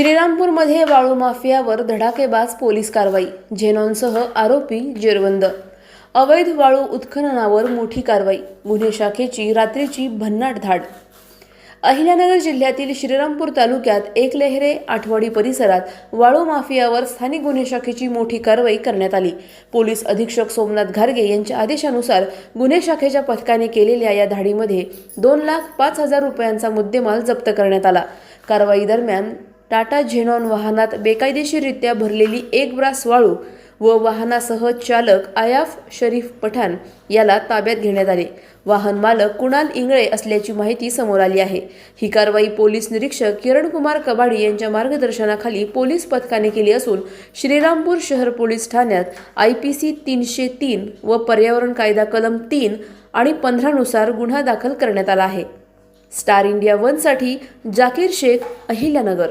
श्रीरामपूरमध्ये वाळू माफियावर धडाकेबाज पोलीस कारवाई झेनॉनसह आरोपी जेरबंद अवैध वाळू उत्खननावर मोठी कारवाई गुन्हे शाखेची रात्रीची भन्नाट धाड. अहिल्यानगर जिल्ह्यातील श्रीरामपूर तालुक्यात एकलेहरे आठवडी परिसरात वाळू माफियावर स्थानिक गुन्हे शाखेची मोठी कारवाई करण्यात आली. पोलीस अधीक्षक सोमनाथ घारगे यांच्या आदेशानुसार गुन्हे शाखेच्या पथकाने केलेल्या या धाडीमध्ये दोन लाख पाच हजार रुपयांचा मुद्देमाल जप्त करण्यात आला. कारवाई दरम्यान टाटा झेनॉन वाहनात बेकायदेशीररित्या भरलेली एक ब्रास वाळू व वाहनासह चालक आयाफ शरीफ पठाण याला ताब्यात घेण्यात आले. वाहन मालक कुणाल इंगळे असल्याची माहिती समोर आली आहे. ही कारवाई पोलीस निरीक्षक किरणकुमार कबाडी यांच्या मार्गदर्शनाखाली पोलीस पथकाने केली असून श्रीरामपूर शहर पोलीस ठाण्यात आय पी सी तीनशे तीन व पर्यावरण कायदा कलम तीन आणि पंधरानुसार गुन्हा दाखल करण्यात आला आहे. स्टार इंडिया वनसाठी जाकीर शेख अहिल्यानगर